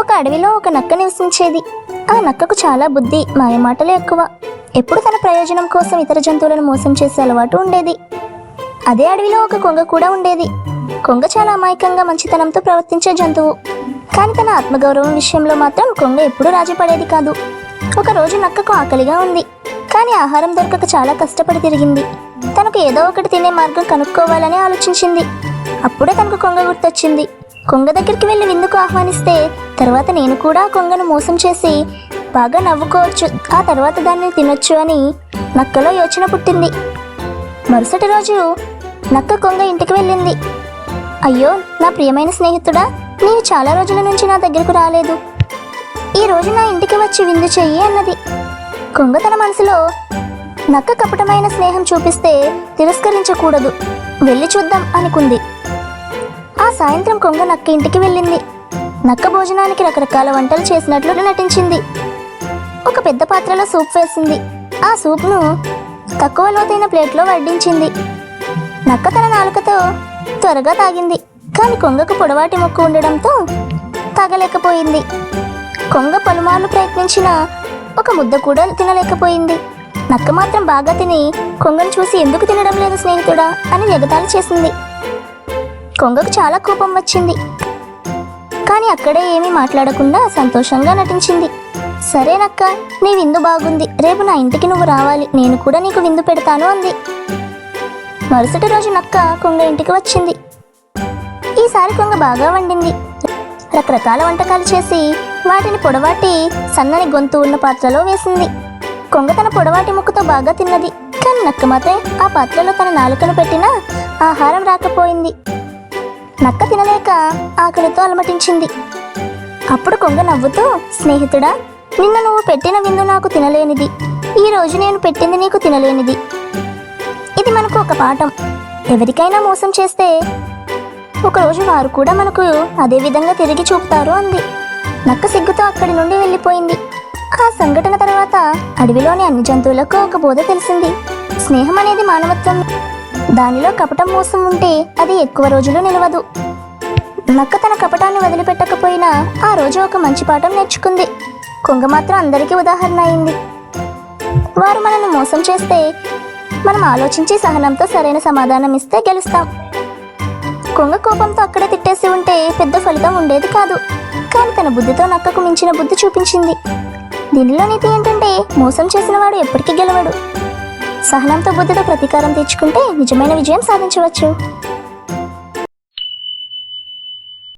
ఒక అడవిలో ఒక నక్క నివసించేది. ఆ నక్కకు చాలా బుద్ధి మాయమాటలు ఎక్కువ. ఎప్పుడు తన ప్రయోజనం కోసం ఇతర జంతువులను మోసం చేసే అలవాటు ఉండేది. అదే అడవిలో ఒక కొంగ కూడా ఉండేది. కొంగ చాలా అమాయకంగా మంచితనంతో ప్రవర్తించే జంతువు. కానీ తన ఆత్మగౌరవం విషయంలో మాత్రం కొంగ ఎప్పుడూ రాజీ పడేది కాదు. ఒకరోజు నక్కకు ఆకలిగా ఉంది. కానీ ఆహారం దొరకక చాలా కష్టపడి తిరిగింది. తనకు ఏదో ఒకటి తినే మార్గం కనుక్కోవాలని ఆలోచించింది. అప్పుడే తనకు కొంగ గుర్తొచ్చింది. కొంగ దగ్గరికి వెళ్ళి విందుకు ఆహ్వానిస్తే తర్వాత నేను కూడా కొంగను మోసం చేసి బాగా నవ్వుకోవచ్చు. ఆ తర్వాత దాన్ని తినొచ్చు అని నక్కలో యోచన పుట్టింది. మరుసటి రోజు నక్క కొంగ ఇంటికి వెళ్ళింది. అయ్యో నా ప్రియమైన స్నేహితుడా నీవు చాలా రోజుల నుంచి నా దగ్గరకు రాలేదు. ఈ రోజు నా ఇంటికి వచ్చి విందు చెయ్యి అన్నది. కొంగ తన మనసులో నక్క కపటమైన స్నేహం చూపిస్తే తిరస్కరించకూడదు. వెళ్ళి చూద్దాం అనుకుంది. ఆ సాయంత్రం కొంగ నక్క ఇంటికి వెళ్ళింది. నక్క భోజనానికి రకరకాల వంటలు చేసినట్లు నటించింది. ఒక పెద్ద పాత్రలో సూప్ వేసింది. ఆ సూప్ను తక్కువ లోతైన ప్లేట్లో వడ్డించింది. నక్క తన నాలుకతో త్వరగా తాగింది. కానీ కొంగకు పొడవాటి ముక్కు ఉండడంతో తాగలేకపోయింది. కొంగ పలుమార్లు ప్రయత్నించినా ఒక ముద్ద కూడా తినలేకపోయింది. నక్క మాత్రం బాగా తిని కొంగను చూసి ఎందుకు తినడం లేదు స్నేహితుడా అని ఎగతాళి చేసింది. కొంగకు చాలా కోపం వచ్చింది. అని అక్కడే ఏమీ మాట్లాడకుండా సంతోషంగా నటించింది. సరేనక్క నీ విందు బాగుంది. రేపు నా ఇంటికి నువ్వు రావాలి. నేను కూడా నీకు విందు పెడతాను అంది. మరుసటి రోజు నక్క కొంగ ఇంటికి వచ్చింది. ఈసారి కొంగ బాగా వండింది. రకరకాల వంటకాలు చేసి వాటిని పొడవాటి సన్నని గొంతు ఉన్న పాత్రలో వేసింది. కొంగ తన పొడవాటి ముక్కుతో బాగా తిన్నది. కానీ నక్క మాత్రం ఆ పాత్రలో తన నాలుకను పెట్టినా ఆహారం రాకపోయింది. నక్క తినలేక ఆకలితో అలమటించింది. అప్పుడు కొంగ నవ్వుతూ స్నేహితుడా నిన్న నువ్వు పెట్టిన విందు నాకు తినలేనిది. ఈ రోజు నేను పెట్టింది నీకు తినలేనిది. ఇది మనకు ఒక పాఠం. ఎవరికైనా మోసం చేస్తే ఒకరోజు వారు కూడా మనకు అదే విధంగా తిరిగి చూపుతారు అంది. నక్క సిగ్గుతో అక్కడి నుండి వెళ్ళిపోయింది. ఆ సంఘటన తర్వాత అడవిలోని అన్ని జంతువులకు ఒక బోధ తెలిసింది. స్నేహం అనేది మానవత్వం. దానిలో కపటం మోసం ఉంటే అది ఎక్కువ రోజులు నిలవదు. నక్క తన కపటాన్ని వదిలిపెట్టకపోయినా ఆ రోజు ఒక మంచి పాఠం నేర్చుకుంది. కొంగ మాత్రం అందరికీ ఉదాహరణ అయింది. వారు మనల్ని మోసం చేస్తే మనం ఆలోచించి సహనంతో సరైన సమాధానం ఇస్తే గెలుస్తాం. కొంగ కోపంతో అక్కడే తిట్టేసి ఉంటే పెద్ద ఫలితం ఉండేది కాదు. కానీ తన బుద్ధితో నక్కకు మించిన బుద్ధి చూపించింది. దీనిలో నీతి ఏంటంటే మోసం చేసిన వాడు ఎప్పటికీ గెలవడు. సహనంతో బుద్ధితో ప్రతీకారం తెచ్చుకుంటే నిజమైన విజయం సాధించవచ్చు.